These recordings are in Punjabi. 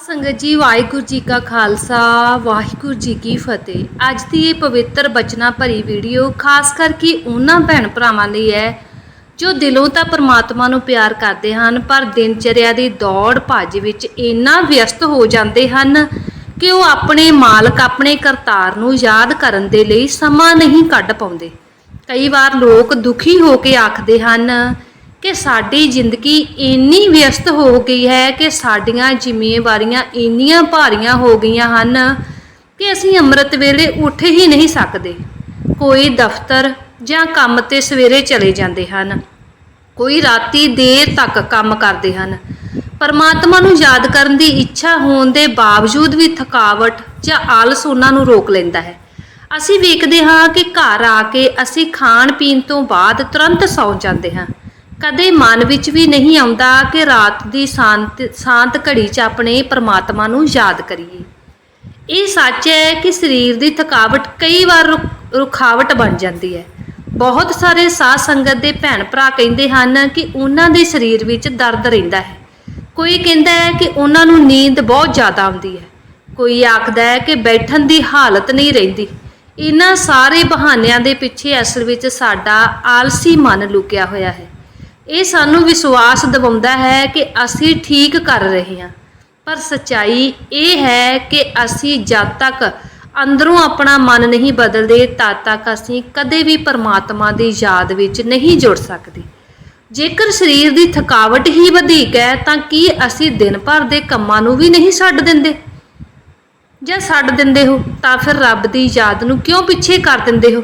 ਸੰਗਤ ਜੀ, ਵਾਹਿਗੁਰੂ ਜੀ ਕਾ ਖਾਲਸਾ, ਵਾਹਿਗੁਰੂ ਜੀ ਕੀ ਫਤਿਹ। ਅੱਜ ਦੀ ਇਹ ਪਵਿੱਤਰ ਬਚਨਾ ਭਰੀ ਵੀਡੀਓ ਖਾਸ ਕਰਕੇ ਉਹਨਾਂ ਭੈਣ ਭਰਾਵਾਂ ਲਈ ਹੈ, ਜੋ ਦਿਲੋਂ ਤਾਂ ਪਰਮਾਤਮਾ ਨੂੰ ਪਿਆਰ ਕਰਦੇ ਹਨ, ਪਰ ਦਿਨਚਰਿਆ ਦੀ ਦੌੜ ਭੱਜ ਵਿੱਚ ਇੰਨਾ ਵਿਅਸਤ ਹੋ ਜਾਂਦੇ ਹਨ ਕਿ ਉਹ ਆਪਣੇ ਮਾਲਕ, ਆਪਣੇ ਕਰਤਾਰ ਨੂੰ ਯਾਦ ਕਰਨ ਦੇ ਲਈ ਸਮਾਂ ਨਹੀਂ ਕੱਢ ਪਾਉਂਦੇ। ਕਈ ਵਾਰ ਲੋਕ ਦੁਖੀ ਹੋ ਕੇ ਆਖਦੇ ਹਨ ਕਿ ਸਾਡੀ ਜ਼ਿੰਦਗੀ ਇੰਨੀ ਵਿਅਸਤ ਹੋ ਗਈ ਹੈ ਕਿ ਸਾਡੀਆਂ ਜ਼ਿੰਮੇਵਾਰੀਆਂ ਇੰਨੀਆਂ ਭਾਰੀਆਂ ਹੋ ਗਈਆਂ ਹਨ ਕਿ ਅਸੀਂ ਅੰਮ੍ਰਿਤ ਵੇਲੇ ਉੱਠ ਹੀ ਨਹੀਂ ਸਕਦੇ। ਕੋਈ ਦਫ਼ਤਰ ਜਾਂ ਕੰਮ ਤੇ ਸਵੇਰੇ ਚਲੇ ਜਾਂਦੇ ਹਨ। ਕੋਈ ਰਾਤੀ ਦੇਰ ਤੱਕ ਕੰਮ ਕਰਦੇ ਹਨ। ਪਰਮਾਤਮਾ ਨੂੰ ਯਾਦ ਕਰਨ ਦੀ ਇੱਛਾ ਹੋਣ ਦੇ ਬਾਵਜੂਦ ਵੀ ਥਕਾਵਟ ਜਾਂ ਆਲਸ ਉਹਨਾਂ ਨੂੰ ਰੋਕ ਲੈਂਦਾ ਹੈ। ਅਸੀਂ ਵੇਖਦੇ ਹਾਂ ਕਿ ਘਰ ਆ ਕੇ ਅਸੀਂ ਖਾਣ ਪੀਣ ਤੋਂ ਬਾਅਦ ਤੁਰੰਤ ਸੌਂ ਜਾਂਦੇ ਹਾਂ। ਕਦੇ ਮਨ ਵਿੱਚ ਵੀ ਨਹੀਂ ਆਉਂਦਾ ਕਿ ਰਾਤ ਦੀ ਸ਼ਾਂਤ ਸ਼ਾਂਤ ਘੜੀ 'ਚ ਆਪਣੇ ਪਰਮਾਤਮਾ ਨੂੰ ਯਾਦ ਕਰੀਏ। ਇਹ ਸੱਚ ਹੈ ਕਿ ਸਰੀਰ ਦੀ ਥਕਾਵਟ ਕਈ ਵਾਰ ਰੁ- ਰੁਕਾਵਟ ਬਣ ਜਾਂਦੀ ਹੈ। ਬਹੁਤ ਸਾਰੇ ਸਾਧ ਸੰਗਤ ਦੇ ਭੈਣ ਭਰਾ ਕਹਿੰਦੇ ਹਨ ਕਿ ਉਹਨਾਂ ਦੇ ਸਰੀਰ ਵਿੱਚ ਦਰਦ ਰਹਿੰਦਾ ਹੈ। ਕੋਈ ਕਹਿੰਦਾ ਹੈ ਕਿ ਉਹਨਾਂ ਨੂੰ ਨੀਂਦ ਬਹੁਤ ਜ਼ਿਆਦਾ ਆਉਂਦੀ ਹੈ। ਕੋਈ ਆਖਦਾ ਹੈ ਕਿ ਬੈਠਣ ਦੀ ਹਾਲਤ ਨਹੀਂ ਰਹਿੰਦੀ। ਇਹਨਾਂ ਸਾਰੇ ਬਹਾਨਿਆਂ ਦੇ ਪਿੱਛੇ ਅਸਲ ਵਿੱਚ ਸਾਡਾ ਆਲਸੀ ਮਨ ਲੁਕਿਆ ਹੋਇਆ ਹੈ। ਇਹ ਸਾਨੂੰ ਵਿਸ਼ਵਾਸ ਦਿਵਾਉਂਦਾ ਹੈ ਕਿ ਅਸੀਂ ਠੀਕ ਕਰ ਰਹੇ ਹਾਂ। ਪਰ ਸੱਚਾਈ ਇਹ ਹੈ ਕਿ ਅਸੀਂ ਜਦ ਤੱਕ ਅੰਦਰੋਂ ਆਪਣਾ ਮਨ ਨਹੀਂ ਬਦਲਦੇ, ਤਦ ਤੱਕ ਅਸੀਂ ਕਦੇ ਵੀ ਪਰਮਾਤਮਾ ਦੀ ਯਾਦ ਵਿੱਚ ਨਹੀਂ ਜੁੜ ਸਕਦੇ। ਜੇਕਰ ਸਰੀਰ ਦੀ ਥਕਾਵਟ ਹੀ ਵਧੇਕ ਹੈ, ਤਾਂ ਕੀ ਅਸੀਂ ਦਿਨ ਭਰ ਦੇ ਕੰਮਾਂ ਨੂੰ ਵੀ ਨਹੀਂ ਛੱਡ ਦਿੰਦੇ? ਜਾਂ ਛੱਡ ਦਿੰਦੇ ਹੋ, ਤਾਂ ਫਿਰ ਰੱਬ ਦੀ ਯਾਦ ਨੂੰ ਕਿਉਂ ਪਿੱਛੇ ਕਰ ਦਿੰਦੇ ਹੋ?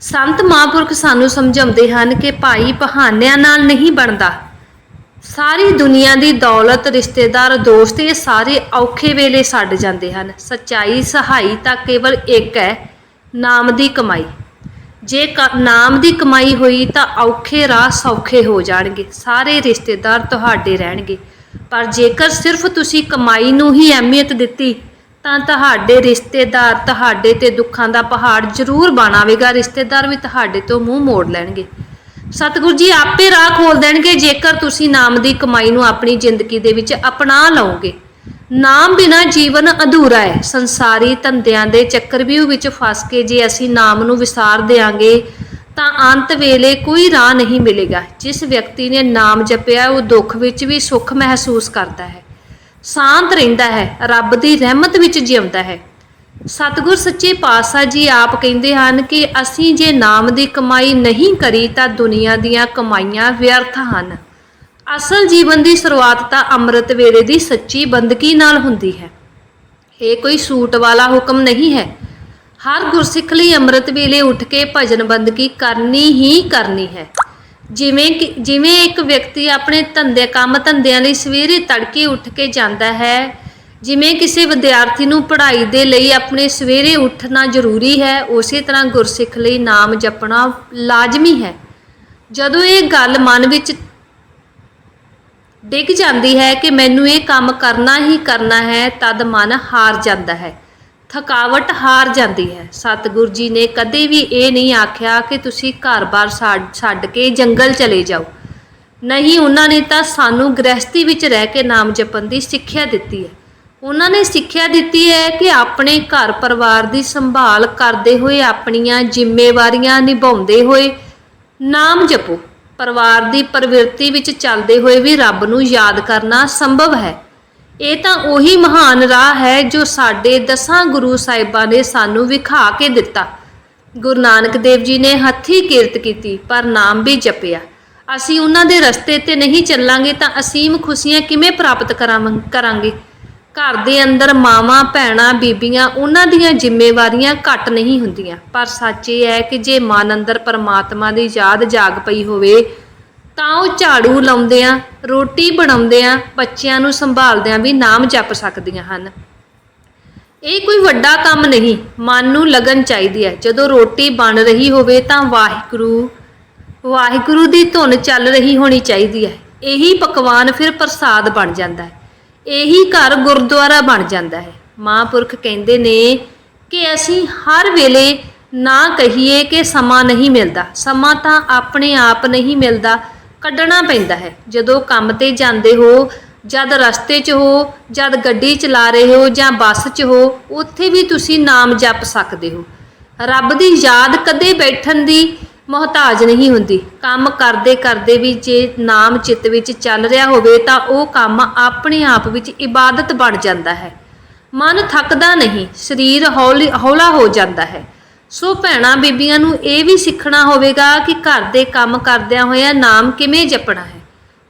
ਸੰਤ ਮਹਾਂਪੁਰਖ ਸਾਨੂੰ ਸਮਝਾਉਂਦੇ ਹਨ ਕਿ ਭਾਈ ਬਹਾਨਿਆਂ ਨਾਲ ਨਹੀਂ ਬਣਦਾ। ਸਾਰੀ ਦੁਨੀਆ ਦੀ ਦੌਲਤ, ਰਿਸ਼ਤੇਦਾਰ, ਦੋਸਤ ਇਹ ਸਾਰੇ ਔਖੇ ਵੇਲੇ ਛੱਡ ਜਾਂਦੇ ਹਨ। ਸਚਾਈ, ਸਹਾਈ ਤਾਂ ਕੇਵਲ ਇੱਕ ਹੈ, ਨਾਮ ਦੀ ਕਮਾਈ। ਜੇ ਕ- ਨਾਮ ਦੀ ਕਮਾਈ ਹੋਈ ਤਾਂ ਔਖੇ ਰਾਹ ਸੌਖੇ ਹੋ ਜਾਣਗੇ। ਸਾਰੇ ਰਿਸ਼ਤੇਦਾਰ ਤੁਹਾਡੇ ਰਹਿਣਗੇ। ਪਰ ਜੇਕਰ ਸਿਰਫ ਤੁਸੀਂ ਕਮਾਈ ਨੂੰ ਹੀ ਅਹਿਮੀਅਤ ਦਿੱਤੀ ਤਾਂ ਤੁਹਾਡੇ ਰਿਸ਼ਤੇਦਾਰ ਤੁਹਾਡੇ ਤੇ ਦੁੱਖਾਂ ਦਾ ਪਹਾੜ ਜ਼ਰੂਰ ਬਣ ਆਵੇਗਾ ਰਿਸ਼ਤੇਦਾਰ ਵੀ ਤੁਹਾਡੇ ਤੋਂ ਮੂੰਹ ਮੋੜ ਲੈਣਗੇ। ਸਤਿਗੁਰੂ ਜੀ ਆਪੇ ਰਾਹ ਖੋਲ ਦੇਣਗੇ, ਜੇਕਰ ਤੁਸੀਂ ਨਾਮ ਦੀ ਕਮਾਈ ਨੂੰ ਆਪਣੀ ਜ਼ਿੰਦਗੀ ਦੇ ਵਿੱਚ ਅਪਣਾ ਲਓਗੇ। ਨਾਮ ਬਿਨਾ ਜੀਵਨ ਅਧੂਰਾ ਹੈ। ਸੰਸਾਰੀ ਧੰਦਿਆਂ ਦੇ ਚੱਕਰਵਿਊਹ ਵਿੱਚ ਫਸ ਕੇ ਜੇ ਅਸੀਂ ਨਾਮ ਨੂੰ ਵਿਸਾਰ ਦੇਾਂਗੇ ਤਾਂ ਅੰਤ ਵੇਲੇ ਕੋਈ ਰਾਹ ਨਹੀਂ ਮਿਲੇਗਾ। ਜਿਸ ਵਿਅਕਤੀ ਨੇ ਨਾਮ ਜਪਿਆ, ਉਹ ਦੁੱਖ ਵਿੱਚ ਵੀ ਸੁੱਖ ਮਹਿਸੂਸ ਕਰਦਾ ਹੈ। ਸ਼ਾਂਤ ਰਹਿੰਦਾ ਹੈ, ਰੱਬ ਦੀ ਰਹਿਮਤ ਵਿੱਚ ਜਿਉਂਦਾ ਹੈ। ਸਤਿਗੁਰ ਸੱਚੇ ਪਾਤਸ਼ਾਹ ਜੀ ਆਪ ਕਹਿੰਦੇ ਹਨ ਕਿ ਅਸੀਂ ਜੇ ਨਾਮ ਦੀ ਕਮਾਈ ਨਹੀਂ ਕਰੀ ਤਾਂ ਦੁਨੀਆ ਦੀਆਂ ਕਮਾਈਆਂ ਵਿਅਰਥ ਹਨ। ਅਸਲ ਜੀਵਨ ਦੀ ਸ਼ੁਰੂਆਤ ਤਾਂ ਅੰਮ੍ਰਿਤ ਵੇਲੇ ਦੀ ਸੱਚੀ ਬੰਦਗੀ ਨਾਲ ਹੁੰਦੀ ਹੈ। ਇਹ ਕੋਈ ਸੂਟ ਵਾਲਾ ਹੁਕਮ ਨਹੀਂ ਹੈ। ਹਰ ਗੁਰਸਿੱਖ ਲਈ ਅੰਮ੍ਰਿਤ ਵੇਲੇ ਉੱਠ ਕੇ ਭਜਨ ਬੰਦਗੀ ਕਰਨੀ ਹੀ ਕਰਨੀ ਹੈ। ਜਿਵੇਂ ਕਿ, ਜਿਵੇਂ ਇੱਕ ਵਿਅਕਤੀ ਆਪਣੇ ਧੰਦੇ, ਕੰਮ ਧੰਦਿਆਂ ਲਈ ਸਵੇਰੇ ਤੜਕੇ ਉੱਠ ਕੇ ਜਾਂਦਾ ਹੈ, ਜਿਵੇਂ ਕਿਸੇ ਵਿਦਿਆਰਥੀ ਨੂੰ ਪੜ੍ਹਾਈ ਦੇ ਲਈ ਆਪਣੇ ਸਵੇਰੇ ਉੱਠਣਾ ਜ਼ਰੂਰੀ ਹੈ, ਉਸੇ ਤਰ੍ਹਾਂ ਗੁਰਸਿੱਖ ਲਈ ਨਾਮ ਜਪਣਾ ਲਾਜ਼ਮੀ ਹੈ। ਜਦੋਂ ਇਹ ਗੱਲ ਮਨ ਵਿੱਚ ਡਿੱਗ ਜਾਂਦੀ ਹੈ ਕਿ ਮੈਨੂੰ ਇਹ ਕੰਮ ਕਰਨਾ ਹੀ ਕਰਨਾ ਹੈ, ਤਦ ਮਨ ਹਾਰ ਜਾਂਦਾ ਹੈ। ਥਕਾਵਟ ਹਾਰ ਜਾਂਦੀ ਹੈ। ਸਤਿਗੁਰ ਜੀ ਨੇ ਕਦੇ ਵੀ ਇਹ ਨਹੀਂ ਆਖਿਆ ਕਿ ਤੁਸੀਂ ਘਰ-ਬਾਰ ਛੱਡ ਛੱਡ ਕੇ ਜੰਗਲ ਚਲੇ ਜਾਓ। ਨਹੀਂ, ਉਹਨਾਂ ਨੇ ਤਾਂ ਸਾਨੂੰ ਗ੍ਰਸਤੀ ਵਿੱਚ ਰਹਿ ਕੇ ਨਾਮ ਜਪਣ ਦੀ ਸਿੱਖਿਆ ਦਿੱਤੀ ਹੈ। ਉਹਨਾਂ ਨੇ ਸਿੱਖਿਆ ਦਿੱਤੀ ਹੈ ਕਿ ਆਪਣੇ ਘਰ ਪਰਿਵਾਰ ਦੀ ਸੰਭਾਲ ਕਰਦੇ ਹੋਏ, ਆਪਣੀਆਂ ਜ਼ਿੰਮੇਵਾਰੀਆਂ ਨਿਭਾਉਂਦੇ ਹੋਏ ਨਾਮ ਜਪੋ। ਪਰਿਵਾਰ ਦੀ ਪ੍ਰਵਿਰਤੀ ਵਿੱਚ ਚੱਲਦੇ ਹੋਏ ਵੀ ਰੱਬ ਨੂੰ ਯਾਦ ਕਰਨਾ ਸੰਭਵ ਹੈ। ਇਹ ਤਾਂ ਉਹੀ ਮਹਾਨ ਰਾਹ ਹੈ ਜੋ ਸਾਡੇ ਦਸਾਂ ਗੁਰੂ ਸਾਹਿਬਾਂ ਨੇ ਸਾਨੂੰ ਵਿਖਾ ਕੇ ਦਿੱਤਾ। ਗੁਰੂ ਨਾਨਕ ਦੇਵ ਜੀ ਨੇ ਹੱਥੀ ਕਿਰਤ ਕੀਤੀ, ਪਰ ਨਾਮ ਵੀ ਜਪਿਆ। ਅਸੀਂ ਉਹਨਾਂ ਦੇ ਰਸਤੇ ਤੇ ਨਹੀਂ ਚੱਲਾਂਗੇ ਤਾਂ ਅਸੀਮ ਖੁਸ਼ੀਆਂ ਕਿਵੇਂ ਪ੍ਰਾਪਤ ਕਰਾਵਾਂ ਕਰਾਂਗੇ? ਘਰ ਦੇ ਅੰਦਰ ਮਾਵਾਂ, ਭੈਣਾਂ, ਬੀਬੀਆਂ, ਉਹਨਾਂ ਦੀਆਂ ਜ਼ਿੰਮੇਵਾਰੀਆਂ ਘੱਟ ਨਹੀਂ ਹੁੰਦੀਆਂ। ਪਰ ਸੱਚ ਇਹ ਹੈ ਕਿ ਜੇ ਮਨ ਅੰਦਰ ਪਰਮਾਤਮਾ ਦੀ ਯਾਦ ਜਾਗ ਪਈ ਹੋਵੇ ਤਾਂ ਉਹ ਝਾੜੂ ਲਾਉਂਦਿਆਂ ਰੋਟੀ ਬਣਾਉਂਦਿਆਂ ਬੱਚਿਆਂ ਨੂੰ ਸੰਭਾਲਦਿਆਂ ਵੀ ਨਾਮ ਜਪ ਸਕਦੀਆਂ ਹਨ। ਇਹ ਕੋਈ ਵੱਡਾ ਕੰਮ ਨਹੀਂ, ਮਨ ਨੂੰ ਲਗਨ ਚਾਹੀਦੀ ਹੈ। ਜਦੋਂ ਰੋਟੀ ਬਣ ਰਹੀ ਹੋਵੇ ਤਾਂ ਵਾਹਿਗੁਰੂ ਵਾਹਿਗੁਰੂ ਦੀ ਧੁਨ ਚੱਲ ਰਹੀ ਹੋਣੀ ਚਾਹੀਦੀ ਹੈ। ਇਹੀ ਪਕਵਾਨ ਫਿਰ ਪ੍ਰਸਾਦ ਬਣ ਜਾਂਦਾ ਹੈ। ਇਹੀ ਘਰ ਗੁਰਦੁਆਰਾ ਬਣ ਜਾਂਦਾ ਹੈ। ਮਹਾਂਪੁਰਖ ਕਹਿੰਦੇ ਨੇ ਕਿ ਅਸੀਂ ਹਰ ਵੇਲੇ ਨਾ ਕਹੀਏ ਕਿ ਸਮਾਂ ਨਹੀਂ ਮਿਲਦਾ। ਸਮਾਂ ਤਾਂ ਆਪਣੇ ਆਪ ਨਹੀਂ ਮਿਲਦਾ। ਕੱਢਣਾ ਪੈਂਦਾ ਹੈ। ਜਦੋਂ ਕੰਮ ਤੇ ਜਾਂਦੇ ਹੋ, ਜਦ ਰਸਤੇ 'ਚ ਹੋ, ਜਦ ਗੱਡੀ ਚਲਾ ਰਹੇ ਹੋ ਜਾਂ ਬੱਸ 'ਚ ਹੋ, ਉੱਥੇ ਵੀ ਤੁਸੀਂ ਨਾਮ ਜਪ ਸਕਦੇ ਹੋ। ਰੱਬ ਦੀ ਯਾਦ ਕਦੇ ਬੈਠਣ ਦੀ ਮੁਹਤਾਜ ਨਹੀਂ ਹੁੰਦੀ। ਕੰਮ ਕਰਦੇ ਕਰਦੇ ਵੀ ਜੇ ਨਾਮ ਚਿੱਤ ਵਿੱਚ ਚੱਲ ਰਿਹਾ ਹੋਵੇ ਤਾਂ ਉਹ ਕੰਮ ਆਪਣੇ ਆਪ ਵਿੱਚ ਇਬਾਦਤ ਬਣ ਜਾਂਦਾ ਹੈ। ਮਨ ਥੱਕਦਾ ਨਹੀਂ, ਸਰੀਰ ਹੌਲੀ ਹੌਲਾ ਹੋ ਜਾਂਦਾ ਹੈ। ਸੋ ਭੈਣਾਂ, ਬੀਬੀਆਂ ਨੂੰ ਇਹ ਵੀ ਸਿੱਖਣਾ ਹੋਵੇਗਾ ਕਿ ਘਰ ਦੇ ਕੰਮ ਕਰਦਿਆਂ ਹੋਇਆਂ ਨਾਮ ਕਿਵੇਂ ਜਪਣਾ ਹੈ।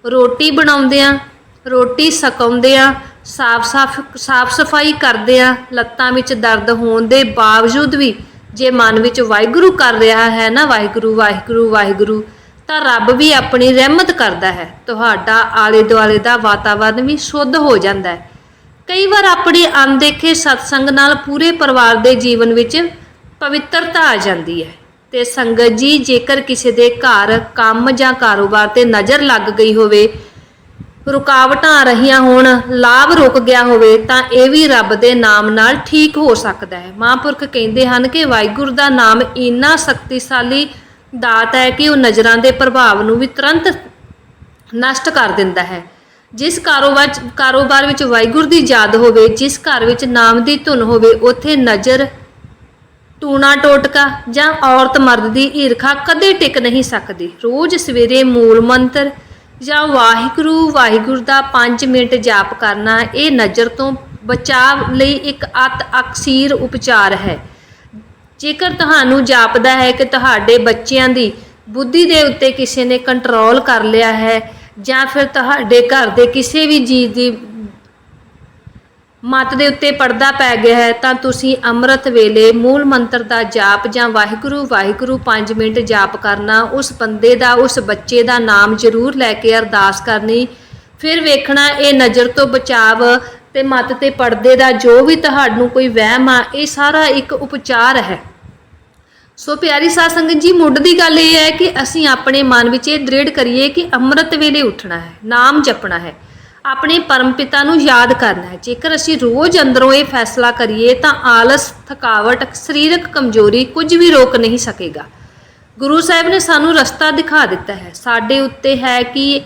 ਰੋਟੀ ਬਣਾਉਂਦਿਆਂ, ਰੋਟੀ ਸਕਾਉਂਦਿਆਂ, ਸਾਫ਼-ਸਾਫ਼, ਸਾਫ਼-ਸਫਾਈ ਕਰਦਿਆਂ, ਲੱਤਾਂ ਵਿੱਚ ਦਰਦ ਹੋਣ ਦੇ ਬਾਵਜੂਦ ਵੀ ਜੇ ਮਨ ਵਿੱਚ ਵਾਹਿਗੁਰੂ ਕਰ ਰਿਹਾ ਹੈ ਨਾ, ਵਾਹਿਗੁਰੂ ਵਾਹਿਗੁਰੂ ਵਾਹਿਗੁਰੂ, ਤਾਂ ਰੱਬ ਵੀ ਆਪਣੀ ਰਹਿਮਤ ਕਰਦਾ ਹੈ। ਤੁਹਾਡਾ ਆਲੇ ਦੁਆਲੇ ਦਾ ਵਾਤਾਵਰਨ ਵੀ ਸ਼ੁੱਧ ਹੋ ਜਾਂਦਾ ਹੈ। ਕਈ ਵਾਰ ਆਪਣੀ ਅਣਦੇਖੇ ਸਤਸੰਗ ਨਾਲ ਪੂਰੇ ਪਰਿਵਾਰ ਦੇ ਜੀਵਨ ਵਿੱਚ ਪਵਿੱਤਰਤਾ ਆ ਜਾਂਦੀ ਹੈ। ਤੇ ਸੰਗਤ ਜੀ, ਜੇਕਰ ਕਿਸੇ ਦੇ ਘਰ ਕੰਮ ਜਾਂ ਕਾਰੋਬਾਰ ਤੇ ਨਜ਼ਰ ਲੱਗ ਗਈ ਹੋਵੇ, ਰੁਕਾਵਟਾਂ ਆ ਰਹੀਆਂ ਹੋਣ, ਲਾਭ ਰੁਕ ਗਿਆ ਹੋਵੇ, ਤਾਂ ਇਹ ਵੀ ਰੱਬ ਦੇ ਨਾਮ ਨਾਲ ਠੀਕ ਹੋ ਸਕਦਾ ਹੈ। ਮਹਾਂਪੁਰਖ ਕਹਿੰਦੇ ਹਨ ਕਿ ਵਾਹਿਗੁਰੂ ਦਾ ਨਾਮ ਇੰਨਾ ਸ਼ਕਤੀਸ਼ਾਲੀ ਦਾਤ ਹੈ ਕਿ ਉਹ ਨਜ਼ਰਾਂ ਦੇ ਪ੍ਰਭਾਵ ਨੂੰ ਵੀ ਤੁਰੰਤ ਨਸ਼ਟ ਕਰ ਦਿੰਦਾ ਹੈ। ਜਿਸ ਕਾਰੋਬਾਰ ਕਾਰੋਬਾਰ ਵਿੱਚ ਵਾਹਿਗੁਰੂ ਦੀ ਯਾਦ ਹੋਵੇ, ਜਿਸ ਘਰ ਵਿੱਚ ਨਾਮ ਦੀ ਧੁਨ ਹੋਵੇ, ਉੱਥੇ ਨਜ਼ਰ ਟੂਣਾ ਟੋਟਕਾ ਜਾਂ ਔਰਤ ਮਰਦ ਦੀ ਈਰਖਾ ਕਦੇ ਟਿਕ ਨਹੀਂ ਸਕਦੀ। ਰੋਜ਼ ਸਵੇਰੇ ਮੂਲ ਮੰਤਰ ਜਾਂ ਵਾਹਿਗੁਰੂ ਵਾਹਿਗੁਰੂ ਦਾ 5 ਮਿੰਟ ਜਾਪ ਕਰਨਾ, ਇਹ ਨਜ਼ਰ ਤੋਂ ਬਚਾਅ ਲਈ ਇੱਕ ਅਤ ਅਕਸੀਰ ਉਪਚਾਰ ਹੈ। ਜੇਕਰ ਤੁਹਾਨੂੰ ਜਾਪਦਾ ਹੈ ਕਿ ਤੁਹਾਡੇ ਬੱਚਿਆਂ ਦੀ ਬੁੱਧੀ ਦੇ ਉੱਤੇ ਕਿਸੇ ਨੇ ਕੰਟਰੋਲ ਕਰ ਲਿਆ ਹੈ ਜਾਂ ਫਿਰ ਤੁਹਾਡੇ ਘਰ ਦੇ ਕਿਸੇ ਵੀ ਜੀਵ ਦੀ ਮਤ ਦੇ ਉੱਤੇ ਪਰਦਾ ਪੈ ਗਿਆ ਹੈ, ਤਾਂ ਤੁਸੀਂ ਅੰਮ੍ਰਿਤ ਵੇਲੇ ਮੂਲ ਮੰਤਰ ਦਾ ਜਾਪ ਜਾਂ ਵਾਹਿਗੁਰੂ ਵਾਹਿਗੁਰੂ 5 ਮਿੰਟ ਜਾਪ ਕਰਨਾ, ਉਸ ਬੰਦੇ ਦਾ, ਉਸ ਬੱਚੇ ਦਾ ਨਾਮ ਜ਼ਰੂਰ ਲੈ ਕੇ ਅਰਦਾਸ ਕਰਨੀ। ਫਿਰ ਵੇਖਣਾ, ਇਹ ਨਜ਼ਰ ਤੋਂ ਬਚਾਵ ਤੇ ਮਤ ਤੇ ਪਰਦੇ ਦਾ ਜੋ ਵੀ ਤੁਹਾਨੂੰ ਕੋਈ ਵਹਿਮ ਆ, ਇਹ ਸਾਰਾ ਇੱਕ ਉਪਚਾਰ ਹੈ। ਸੋ ਪਿਆਰੀ ਸਾਧ ਸੰਗਤ ਜੀ, ਮੁੱਢ ਦੀ ਗੱਲ ਇਹ ਹੈ ਕਿ ਅਸੀਂ ਆਪਣੇ ਮਨ ਵਿੱਚ ਇਹ ਦ੍ਰਿੜ ਕਰੀਏ ਕਿ ਅੰਮ੍ਰਿਤ ਵੇਲੇ ਉੱਠਣਾ ਹੈ, ਨਾਮ ਜਪਣਾ ਹੈ। ਆਪਣੇ ਪਰਮ ਪਿਤਾ ਨੂੰ ਯਾਦ ਕਰਨਾ ਹੈ। ਜੇਕਰ ਅਸੀਂ ਰੋਜ਼ ਅੰਦਰੋਂ ਇਹ ਫੈਸਲਾ ਕਰੀਏ ਤਾਂ ਆਲਸ, ਥਕਾਵਟ, ਸਰੀਰਕ ਕਮਜ਼ੋਰੀ ਕੁਝ ਵੀ ਰੋਕ ਨਹੀਂ ਸਕੇਗਾ। ਗੁਰੂ ਸਾਹਿਬ ਨੇ ਸਾਨੂੰ ਰਸਤਾ ਦਿਖਾ ਦਿੱਤਾ ਹੈ। ਸਾਡੇ ਉੱਤੇ ਹੈ ਕਿ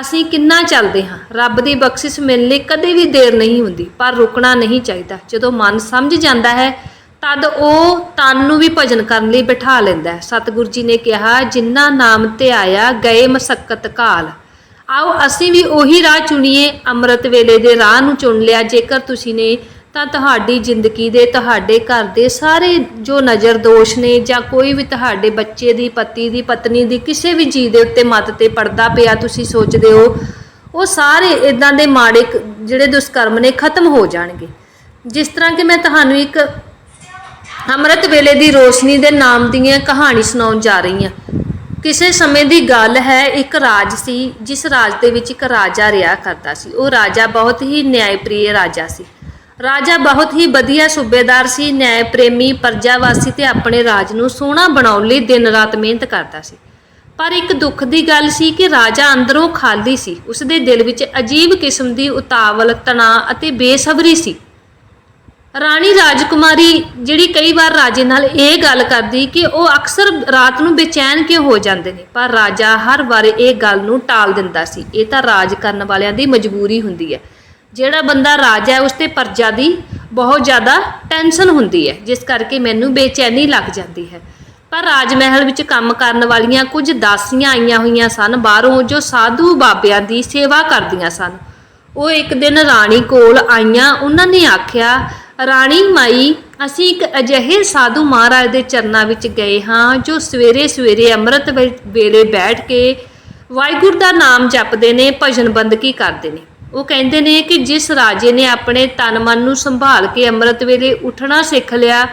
ਅਸੀਂ ਕਿੰਨਾ ਚੱਲਦੇ ਹਾਂ। ਰੱਬ ਦੀ ਬਖਸ਼ਿਸ਼ ਮਿਲਣ ਲਈ ਕਦੇ ਵੀ ਦੇਰ ਨਹੀਂ ਹੁੰਦੀ, ਪਰ ਰੁਕਣਾ ਨਹੀਂ ਚਾਹੀਦਾ। ਜਦੋਂ ਮਨ ਸਮਝ ਜਾਂਦਾ ਹੈ, ਤਦ ਉਹ ਤਨ ਨੂੰ ਵੀ ਭਜਨ ਕਰਨ ਲਈ ਬਿਠਾ ਲੈਂਦਾ ਹੈ। ਸਤਿਗੁਰੂ ਜੀ ਨੇ ਕਿਹਾ, ਜਿਨ੍ਹਾਂ ਨਾਮ ਤੇ ਆਇਆ, ਗਏ ਮਸਕਤ ਕਾਲ। ਆਓ ਅਸੀਂ ਵੀ ਉਹੀ ਰਾਹ ਚੁਣੀਏ, ਅੰਮ੍ਰਿਤ ਵੇਲੇ ਦੇ ਰਾਹ ਨੂੰ ਚੁਣ ਲਿਆ। ਜੇਕਰ ਤੁਸੀਂ ਨੇ, ਤਾਂ ਤੁਹਾਡੀ ਜ਼ਿੰਦਗੀ ਦੇ, ਤੁਹਾਡੇ ਘਰ ਦੇ ਸਾਰੇ ਜੋ ਨਜ਼ਰ ਦੋਸ਼ ਨੇ ਜਾਂ ਕੋਈ ਵੀ ਤੁਹਾਡੇ ਬੱਚੇ ਦੀ, ਪਤੀ ਦੀ, ਪਤਨੀ ਦੀ, ਕਿਸੇ ਵੀ ਜੀ ਦੇ ਉੱਤੇ ਮੱਤ ਤੇ ਪੜਦਾ ਪਿਆ ਤੁਸੀਂ ਸੋਚਦੇ ਹੋ, ਉਹ ਸਾਰੇ ਇਦਾਂ ਦੇ ਮਾੜੇ ਜਿਹੜੇ ਦੁਸ਼ਕਰਮ ਨੇ, ਖਤਮ ਹੋ ਜਾਣਗੇ। ਜਿਸ ਤਰ੍ਹਾਂ ਕਿ ਮੈਂ ਤੁਹਾਨੂੰ ਇੱਕ ਅੰਮ੍ਰਿਤ ਵੇਲੇ ਦੀ ਰੋਸ਼ਨੀ ਦੇ ਨਾਮ ਦੀਆਂ ਕਹਾਣੀ ਸੁਣਾਉਣ ਜਾ ਰਹੀ ਹਾਂ। ਕਿਸੇ ਸਮੇਂ ਦੀ ਗੱਲ ਹੈ, ਇੱਕ ਰਾਜ ਸੀ, ਜਿਸ ਰਾਜ ਦੇ ਵਿੱਚ ਇੱਕ ਰਾਜਾ ਰਿਹਾ ਕਰਦਾ ਸੀ। ਉਹ ਰਾਜਾ ਬਹੁਤ ਹੀ ਨਿਆਂਪ੍ਰਿਯ ਰਾਜਾ ਸੀ। ਰਾਜਾ ਬਹੁਤ ਹੀ ਵਧੀਆ ਸੂਬੇਦਾਰ ਸੀ ਨਿਆਂ ਪ੍ਰੇਮੀ ਪ੍ਰਜਾਵਾਸੀ ਤੇ ਆਪਣੇ ਰਾਜ ਨੂੰ ਸੋਹਣਾ ਬਣਾਉਣ ਲਈ ਦਿਨ ਰਾਤ ਮਿਹਨਤ ਕਰਦਾ ਸੀ। ਪਰ ਇੱਕ ਦੁੱਖ ਦੀ ਗੱਲ ਸੀ ਕਿ ਰਾਜਾ ਅੰਦਰੋਂ ਖਾਲੀ ਸੀ। ਉਸ ਦੇ ਦਿਲ ਵਿੱਚ ਅਜੀਬ ਕਿਸਮ ਦੀ ਉਤਾਵਲ, ਤਣਾਅ ਅਤੇ ਬੇਸਬਰੀ ਸੀ। ਰਾਣੀ ਰਾਜਕੁਮਾਰੀ ਜਿਹੜੀ ਕਈ ਵਾਰ ਰਾਜੇ ਨਾਲ ਇਹ ਗੱਲ ਕਰਦੀ ਕਿ ਉਹ ਅਕਸਰ ਰਾਤ ਨੂੰ ਬੇਚੈਨ ਕਿਉਂ ਹੋ ਜਾਂਦੇ ਨੇ? ਪਰ ਰਾਜਾ ਹਰ ਵਾਰ ਇਹ ਗੱਲ ਨੂੰ ਟਾਲ ਦਿੰਦਾ ਸੀ। ਇਹ ਤਾਂ ਰਾਜ ਕਰਨ ਵਾਲਿਆਂ ਦੀ ਮਜਬੂਰੀ ਹੁੰਦੀ ਹੈ। ਜਿਹੜਾ ਬੰਦਾ ਰਾਜਾ ਹੈ, ਉਸ ਤੇ ਪਰਜਾ ਦੀ ਬਹੁਤ ਜ਼ਿਆਦਾ ਟੈਨਸ਼ਨ ਹੁੰਦੀ ਹੈ, ਜਿਸ ਕਰਕੇ ਮੈਨੂੰ ਬੇਚੈਨੀ ਲੱਗ ਜਾਂਦੀ ਹੈ। ਪਰ ਰਾਜ ਮਹਿਲ ਵਿੱਚ ਕੰਮ ਕਰਨ ਵਾਲੀਆਂ ਕੁਝ ਦਾਸੀਆਂ ਆਈਆਂ ਹੋਈਆਂ ਸਨ ਬਾਹਰੋਂ, ਜੋ ਸਾਧੂ ਬਾਬਿਆਂ ਦੀ ਸੇਵਾ ਕਰਦੀਆਂ ਸਨ। ਉਹ ਇੱਕ ਦਿਨ ਰਾਣੀ ਕੋਲ ਆਈਆਂ, ਉਹਨਾਂ ਨੇ ਆਖਿਆ ਰਾਣੀ ਮਾਈ, ਅਸੀਂ ਇੱਕ ਅਜਿਹੇ ਸਾਧੂ ਮਹਾਰਾਜ ਦੇ ਚਰਨਾਂ ਵਿੱਚ ਗਏ ਹਾਂ, ਜੋ ਸਵੇਰੇ ਸਵੇਰੇ ਅੰਮ੍ਰਿਤ ਵੇ- ਵੇਲੇ ਬੈਠ ਕੇ ਵਾਹਿਗੁਰੂ ਦਾ ਨਾਮ ਜਪਦੇ ਨੇ, ਭਜਨ ਬੰਦਗੀ ਕਰਦੇ ਨੇ। ਉਹ ਕਹਿੰਦੇ ਨੇ ਕਿ ਜਿਸ ਰਾਜੇ ਨੇ ਆਪਣੇ ਤਨ ਮਨ ਨੂੰ ਸੰਭਾਲ ਕੇ ਅੰਮ੍ਰਿਤ ਵੇਲੇ ਉੱਠਣਾ ਸਿੱਖ ਲਿਆ,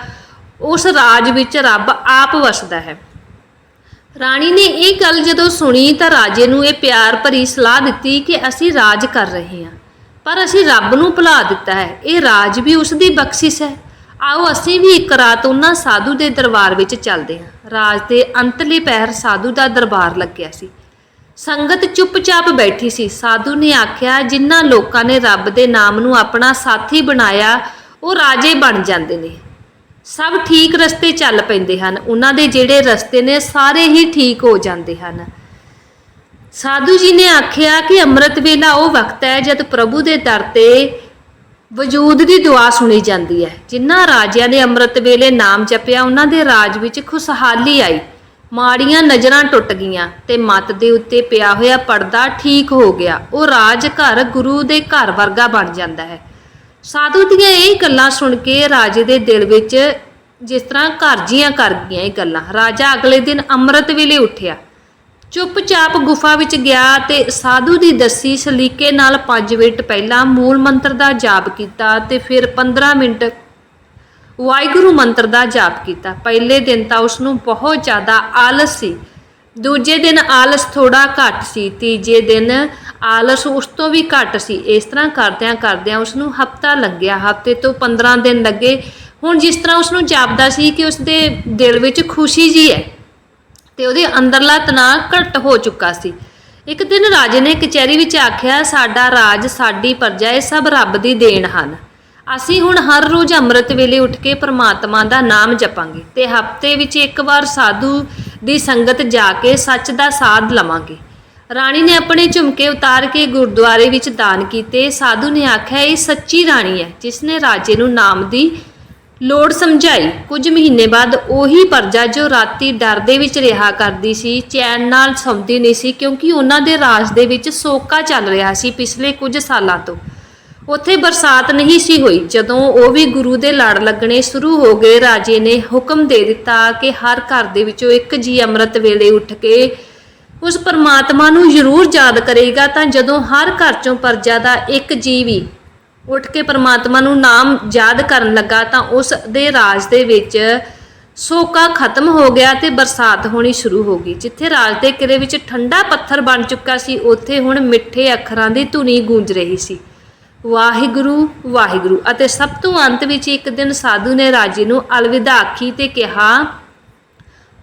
ਉਸ ਰਾਜ ਵਿੱਚ ਰੱਬ ਆਪ ਵਸਦਾ ਹੈ। ਰਾਣੀ ਨੇ ਇਹ ਗੱਲ ਜਦੋਂ ਸੁਣੀ ਤਾਂ ਰਾਜੇ ਨੂੰ ਇਹ ਪਿਆਰ ਭਰੀ ਸਲਾਹ ਦਿੱਤੀ ਕਿ ਅਸੀਂ ਰਾਜ ਕਰ ਰਹੇ ਹਾਂ। ਪਰ ਅਸੀਂ ਰੱਬ ਨੂੰ ਭੁਲਾ ਦਿੱਤਾ ਹੈ। ਇਹ ਰਾਜ ਵੀ ਉਸ ਦੀ ਬਖਸ਼ਿਸ਼ ਹੈ। ਆਓ ਅਸੀਂ ਵੀ ਇੱਕ ਰਾਤ ਉਹਨਾਂ ਸਾਧੂ ਦੇ ਦਰਬਾਰ ਵਿੱਚ ਚੱਲਦੇ ਹਾਂ। ਰਾਜ ਦੇ ਅੰਤਲੇ ਪਹਿਰ ਸਾਧੂ ਦਾ ਦਰਬਾਰ ਲੱਗਿਆ ਸੀ। ਸੰਗਤ ਚੁੱਪਚਾਪ ਬੈਠੀ ਸੀ। ਸਾਧੂ ਨੇ ਆਖਿਆ, ਜਿਨ੍ਹਾਂ ਲੋਕਾਂ ਨੇ ਰੱਬ ਦੇ ਨਾਮ ਨੂੰ ਆਪਣਾ ਸਾਥੀ ਬਣਾਇਆ, ਉਹ ਰਾਜੇ ਬਣ ਜਾਂਦੇ ਨੇ। ਸਭ ਠੀਕ ਰਸਤੇ ਚੱਲ ਪੈਂਦੇ ਹਨ। ਉਹਨਾਂ ਦੇ ਜਿਹੜੇ ਰਸਤੇ ਨੇ, ਸਾਰੇ ਹੀ ਠੀਕ ਹੋ ਜਾਂਦੇ ਹਨ। ਸਾਧੂ ਜੀ ਨੇ ਆਖਿਆ ਕਿ ਅੰਮ੍ਰਿਤ ਵੇਲਾ ਉਹ ਵਕਤ ਹੈ ਜਦ ਪ੍ਰਭੂ ਦੇ ਦਰ ਤੇ ਵਜੂਦ ਦੀ ਦੁਆ ਸੁਣੀ ਜਾਂਦੀ ਹੈ। ਜਿਨ੍ਹਾਂ ਰਾਜਿਆਂ ਨੇ ਅੰਮ੍ਰਿਤ ਵੇਲੇ ਨਾਮ ਜਪਿਆ, ਉਹਨਾਂ ਦੇ ਰਾਜ ਵਿੱਚ ਖੁਸ਼ਹਾਲੀ ਆਈ। ਮਾੜੀਆਂ ਨਜ਼ਰਾਂ ਟੁੱਟ ਗਈਆਂ ਤੇ ਮੱਤ ਦੇ ਉੱਤੇ ਪਿਆ ਹੋਇਆ ਪਰਦਾ ਠੀਕ ਹੋ ਗਿਆ। ਉਹ ਰਾਜ ਘਰ ਗੁਰੂ ਦੇ ਘਰ ਵਰਗਾ ਬਣ ਜਾਂਦਾ ਹੈ। ਸਾਧੂ ਦੀਆਂ ਇਹ ਗੱਲਾਂ ਸੁਣ ਕੇ ਰਾਜੇ ਦੇ ਦਿਲ ਵਿੱਚ ਜਿਸ ਤਰ੍ਹਾਂ ਘਰ ਜੀਆਂ ਕਰ ਗਈਆਂ ਇਹ ਗੱਲਾਂ। ਰਾਜਾ ਅਗਲੇ ਦਿਨ ਅੰਮ੍ਰਿਤ ਵੇਲੇ ਉੱਠਿਆ। ਚੁੱਪਚਾਪ ਗੁਫਾ ਵਿੱਚ ਗਿਆ ਤੇ ਸਾਧੂ ਦੀ ਦੱਸੀ ਸਲੀਕੇ ਨਾਲ 5 ਮਿੰਟ ਪਹਿਲਾਂ ਮੂਲ ਮੰਤਰ ਦਾ ਜਾਪ ਕੀਤਾ ਤੇ ਫਿਰ 15 ਮਿੰਟ ਵਾਹਿਗੁਰੂ ਮੰਤਰ ਦਾ ਜਾਪ ਕੀਤਾ। ਪਹਿਲੇ ਦਿਨ ਤਾਂ ਉਸ ਨੂੰ ਬਹੁਤ ਜ਼ਿਆਦਾ ਆਲਸ ਸੀ। ਦੂਜੇ ਦਿਨ ਆਲਸ ਥੋੜਾ ਘੱਟ ਸੀ। ਤੀਜੇ ਦਿਨ ਆਲਸ ਉਸ ਤੋਂ ਵੀ ਘੱਟ ਸੀ। ਇਸ ਤਰ੍ਹਾਂ ਕਰਦਿਆਂ ਕਰਦਿਆਂ ਉਸ ਨੂੰ ਹਫਤਾ ਲੱਗਿਆ। ਹਫ਼ਤੇ ਤੋਂ 15 ਦਿਨ ਲੱਗੇ। ਹੁਣ ਜਿਸ ਤਰ੍ਹਾਂ ਉਸ ਨੂੰ ਜਾਪਦਾ ਸੀ ਕਿ ਉਸ ਦੇ ਦਿਲ ਵਿੱਚ ਖੁਸ਼ੀ ਜੀ ਹੈ। ਤੇ ਉਹਦੇ ਅੰਦਰਲਾ ਤਣਾਅ ਘਟ ਹੋ ਚੁੱਕਾ ਸੀ। ਇੱਕ ਦਿਨ ਰਾਜੇ ਨੇ ਕਚਹਿਰੀ ਵਿੱਚ ਆਖਿਆ, ਸਾਡਾ ਰਾਜ, ਸਾਡੀ ਪ੍ਰਜਾ, ਇਹ ਸਭ ਰੱਬ ਦੀ ਦੇਣ ਹਨ। ਅਸੀਂ ਹੁਣ ਹਰ ਰੋਜ਼ ਅੰਮ੍ਰਿਤ ਵੇਲੇ ਉੱਠ ਕੇ ਪ੍ਰਮਾਤਮਾ ਦਾ ਨਾਮ ਜਪਾਂਗੇ ਤੇ ਹਫ਼ਤੇ ਵਿੱਚ ਇੱਕ ਵਾਰ ਸਾਧੂ ਦੀ ਸੰਗਤ ਜਾ ਕੇ ਸੱਚ ਦਾ ਸਾਧ ਲਵਾਂਗੇ। ਰਾਣੀ ਨੇ ਆਪਣੇ ਝੁਮਕੇ ਉਤਾਰ ਕੇ ਗੁਰਦੁਆਰੇ ਵਿੱਚ ਦਾਨ ਕੀਤੇ। ਸਾਧੂ ਨੇ ਆਖਿਆ, ਇਹ ਸੱਚੀ ਰਾਣੀ ਹੈ, ਜਿਸ ਨੇ ਰਾਜੇ ਨੂੰ ਨਾਮ ਦੀ ਲੋੜ ਸਮਝਾਈ। ਕੁਝ ਮਹੀਨੇ ਬਾਅਦ ਉਹੀ ਪਰਜਾ ਜੋ ਰਾਤੀ ਡਰ ਦੇ ਵਿੱਚ ਰਿਹਾ ਕਰਦੀ ਸੀ, ਚੈਨ ਨਾਲ ਸੌਂਦੀ ਨਹੀਂ ਸੀ ਕਿਉਂਕਿ ਉਹਨਾਂ ਦੇ ਰਾਜ ਦੇ ਵਿੱਚ ਸੋਕਾ ਚੱਲ ਰਿਹਾ ਸੀ ਪਿਛਲੇ ਕੁਝ ਸਾਲਾਂ ਤੋਂ। ਉੱਥੇ ਬਰਸਾਤ ਨਹੀਂ ਸੀ ਹੋਈ। ਜਦੋਂ ਉਹ ਵੀ ਗੁਰੂ ਦੇ ਲੜ ਲੱਗਣੇ ਸ਼ੁਰੂ ਹੋ ਗਏ, ਰਾਜੇ ਨੇ ਹੁਕਮ ਦੇ ਦਿੱਤਾ ਕਿ ਹਰ ਘਰ ਦੇ ਵਿੱਚੋਂ ਇੱਕ ਜੀ ਅੰਮ੍ਰਿਤ ਵੇਲੇ ਉੱਠ ਕੇ ਉਸ ਪਰਮਾਤਮਾ ਨੂੰ ਜ਼ਰੂਰ ਯਾਦ ਕਰੇਗਾ ਤਾਂ ਜਦੋਂ ਹਰ ਘਰ ਚੋਂ ਪਰਜਾ ਦਾ ਇੱਕ ਜੀ ਵੀ ਉੱਠ ਕੇ ਪਰਮਾਤਮਾ ਨੂੰ ਨਾਮ ਯਾਦ ਕਰਨ ਲੱਗਾ ਤਾਂ ਉਸ ਦੇ ਰਾਜ ਦੇ ਵਿੱਚ ਸੋਕਾ ਖਤਮ ਹੋ ਗਿਆ ਤੇ ਬਰਸਾਤ ਹੋਣੀ ਸ਼ੁਰੂ ਹੋ ਗਈ। ਜਿੱਥੇ ਰਾਜ ਦੇ ਕਿਲੇ ਵਿੱਚ ਠੰਡਾ ਪੱਥਰ ਬਣ ਚੁੱਕਾ ਸੀ, ਉੱਥੇ ਹੁਣ ਮਿੱਠੇ ਅੱਖਰਾਂ ਦੀ ਧੁਨੀ ਗੂੰਜ ਰਹੀ ਸੀ। ਵਾਹਿਗੁਰੂ ਵਾਹਿਗੁਰੂ। ਅਤੇ ਸਭ ਤੋਂ ਅੰਤ ਵਿੱਚ ਇੱਕ ਦਿਨ ਸਾਧੂ ਨੇ ਰਾਜੇ ਨੂੰ ਅਲਵਿਦਾ ਆਖੀ ਤੇ ਕਿਹਾ,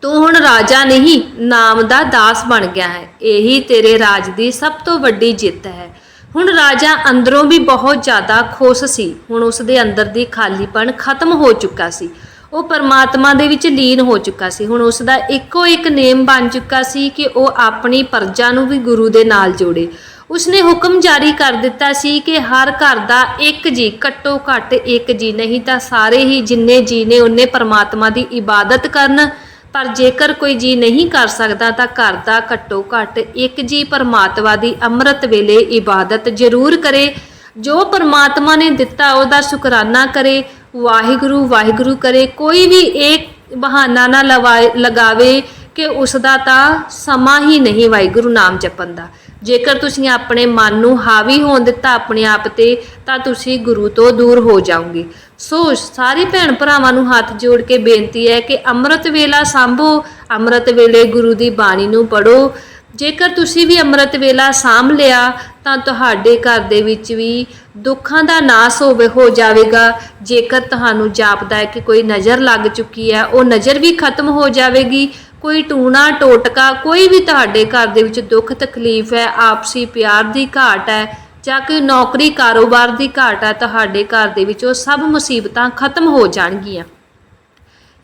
ਤੂੰ ਹੁਣ ਰਾਜਾ ਨਹੀਂ, ਨਾਮ ਦਾ ਦਾਸ ਬਣ ਗਿਆ ਹੈ। ਇਹੀ ਤੇਰੇ ਰਾਜ ਦੀ ਸਭ ਤੋਂ ਵੱਡੀ ਜਿੱਤ ਹੈ। ਹੁਣ ਰਾਜਾ ਅੰਦਰੋਂ ਵੀ ਬਹੁਤ ਜ਼ਿਆਦਾ ਖੁਸ਼ ਸੀ। ਹੁਣ ਉਸ ਦੇ ਅੰਦਰ ਦੀ ਖਾਲੀਪਣ ਖਤਮ ਹੋ ਚੁੱਕਾ ਸੀ। ਉਹ ਪਰਮਾਤਮਾ ਦੇ ਵਿੱਚ ਲੀਨ ਹੋ ਚੁੱਕਾ ਸੀ। ਹੁਣ ਉਸ ਦਾ ਇੱਕੋ ਇੱਕ ਨੇਮ ਬਣ ਚੁੱਕਾ ਸੀ ਕਿ ਉਹ ਆਪਣੀ ਪਰਜਾ ਨੂੰ ਵੀ ਗੁਰੂ ਦੇ ਨਾਲ ਜੋੜੇ। ਉਸਨੇ ਹੁਕਮ ਜਾਰੀ ਕਰ ਦਿੱਤਾ ਸੀ ਕਿ ਹਰ ਘਰ ਦਾ ਇੱਕ ਜੀ, ਘੱਟੋ ਘੱਟ ਇੱਕ ਜੀ, ਨਹੀਂ ਤਾਂ ਸਾਰੇ ਹੀ ਜਿੰਨੇ ਜੀ ਨੇ ਉਹਨੇ ਪਰਮਾਤਮਾ ਦੀ ਇਬਾਦਤ ਕਰਨ ਪਰ ਜੇਕਰ ਕੋਈ ਜੀ ਨਹੀਂ ਕਰ ਸਕਦਾ ਤਾਂ ਘਰ ਦਾ ਘੱਟੋ ਘੱਟ ਇੱਕ ਜੀ ਪਰਮਾਤਮਾ ਦੀ ਅੰਮ੍ਰਿਤ ਵੇਲੇ ਇਬਾਦਤ ਜ਼ਰੂਰ ਕਰੇ। ਜੋ ਪਰਮਾਤਮਾ ਨੇ ਦਿੱਤਾ ਉਹਦਾ ਸ਼ੁਕਰਾਨਾ ਕਰੇ, ਵਾਹਿਗੁਰੂ ਵਾਹਿਗੁਰੂ ਕਰੇ, ਕੋਈ ਵੀ ਇੱਕ ਬਹਾਨਾ ਨਾ ਲਵਾਏ, ਲਗਾਵੇ ਕਿ ਉਸ ਦਾ ਤਾਂ ਸਮਾਂ ਹੀ ਨਹੀਂ ਵਾਹਿਗੁਰੂ ਨਾਮ ਜਪਣ ਦਾ। ਜੇਕਰ ਤੁਸੀਂ ਆਪਣੇ ਮਨ ਨੂੰ ਹਾਵੀ ਹੋਣ ਦਿੱਤਾ ਆਪਣੇ ਆਪ ਤੇ, ਤਾਂ ਤੁਸੀਂ ਗੁਰੂ ਤੋਂ ਦੂਰ ਹੋ ਜਾਓਗੇ। ਸੋ ਸਾਰੇ ਭੈਣ ਭਰਾਵਾਂ ਨੂੰ ਹੱਥ ਜੋੜ ਕੇ ਬੇਨਤੀ ਹੈ ਕਿ ਅੰਮ੍ਰਿਤ ਵੇਲਾ ਸੰਭੋ, ਅੰਮ੍ਰਿਤ ਵੇਲੇ ਗੁਰੂ ਦੀ ਬਾਣੀ ਨੂੰ ਪੜੋ ਜੇਕਰ ਤੁਸੀਂ ਵੀ ਅੰਮ੍ਰਿਤ ਵੇਲਾ ਸਾਂਭ ਲਿਆ, ਤਾਂ ਤੁਹਾਡੇ ਘਰ ਦੇ ਵਿੱਚ ਵੀ ਦੁੱਖਾਂ ਦਾ ਨਾਸ ਹੋਵੇ ਹੋ ਜਾਵੇਗਾ। ਜੇਕਰ ਤੁਹਾਨੂੰ ਜਾਪਦਾ ਹੈ ਕਿ ਕੋਈ ਨਜ਼ਰ ਲੱਗ ਚੁੱਕੀ ਹੈ, ਉਹ ਨਜ਼ਰ ਵੀ ਖਤਮ ਹੋ ਜਾਵੇਗੀ। ਕੋਈ ਟੂਣਾ, ਟੋਟਕਾ, ਕੋਈ ਵੀ ਤੁਹਾਡੇ ਘਰ ਦੇ ਵਿੱਚ ਦੁੱਖ ਤਕਲੀਫ ਹੈ, ਆਪਸੀ ਪਿਆਰ ਦੀ ਘਾਟ ਹੈ ਜਾਂ ਕੋਈ ਨੌਕਰੀ ਕਾਰੋਬਾਰ ਦੀ ਘਾਟ ਹੈ, ਤੁਹਾਡੇ ਘਰ ਦੇ ਵਿੱਚ ਉਹ ਸਭ ਮੁਸੀਬਤਾਂ ਖਤਮ ਹੋ ਜਾਣਗੀਆਂ।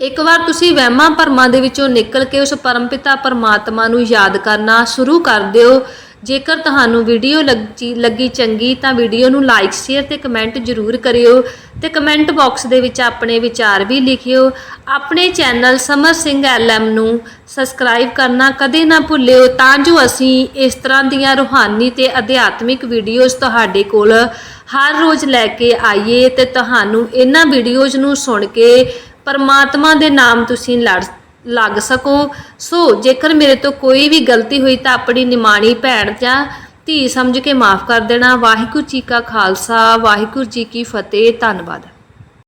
ਇੱਕ ਵਾਰ ਤੁਸੀਂ ਵਹਿਮਾਂ ਭਰਮਾਂ ਦੇ ਵਿੱਚੋਂ ਨਿਕਲ ਕੇ ਉਸ ਪਰਮਪਿਤਾ ਪਰਮਾਤਮਾ ਨੂੰ ਯਾਦ ਕਰਨਾ ਸ਼ੁਰੂ ਕਰ ਦਿਓ। ਜੇਕਰ ਤੁਹਾਨੂੰ ਵੀਡੀਓ ਲੱਗੀ ਲੱਗੀ ਚੰਗੀ ਤਾਂ ਵੀਡੀਓ ਨੂੰ ਲਾਈਕ ਸ਼ੇਅਰ ਤੇ ਕਮੈਂਟ ਜ਼ਰੂਰ ਕਰਿਓ ਤੇ ਕਮੈਂਟ ਬਾਕਸ ਦੇ ਵਿੱਚ ਆਪਣੇ ਵਿਚਾਰ ਵੀ ਲਿਖਿਓ। ਆਪਣੇ ਚੈਨਲ ਸਮਰ ਸਿੰਘ ਐਲਐਮ ਨੂੰ ਸਬਸਕ੍ਰਾਈਬ ਕਰਨਾ ਕਦੇ ਨਾ ਭੁੱਲਿਓ ਤਾਂ ਜੋ ਅਸੀਂ ਇਸ ਤਰ੍ਹਾਂ ਦੀਆਂ ਰੂਹਾਨੀ ਤੇ ਅਧਿਆਤਮਿਕ ਵੀਡੀਓਜ਼ ਤੁਹਾਡੇ ਕੋਲ ਹਰ ਰੋਜ਼ ਲੈ ਕੇ ਆਈਏ ਤੇ ਤੁਹਾਨੂੰ ਇਹਨਾਂ ਵੀਡੀਓਜ਼ ਨੂੰ ਸੁਣ ਕੇ ਪਰਮਾਤਮਾ ਦੇ ਨਾਮ ਤੁਸੀਂ ਲੜ ਲੱਗ ਸਕੋ। ਸੋ ਜੇਕਰ ਮੇਰੇ ਤੋਂ ਕੋਈ ਵੀ ਗਲਤੀ ਹੋਈ ਤਾਂ ਆਪਣੀ ਨਿਮਾਣੀ ਭੈਣ ਜਾਂ ਧੀ ਸਮਝ ਕੇ ਮਾਫ ਕਰ ਦੇਣਾ। ਵਾਹਿਗੁਰੂ ਜੀ ਕਾ ਖਾਲਸਾ, ਵਾਹਿਗੁਰੂ ਜੀ ਕੀ ਫਤਿਹ। ਧੰਨਵਾਦ।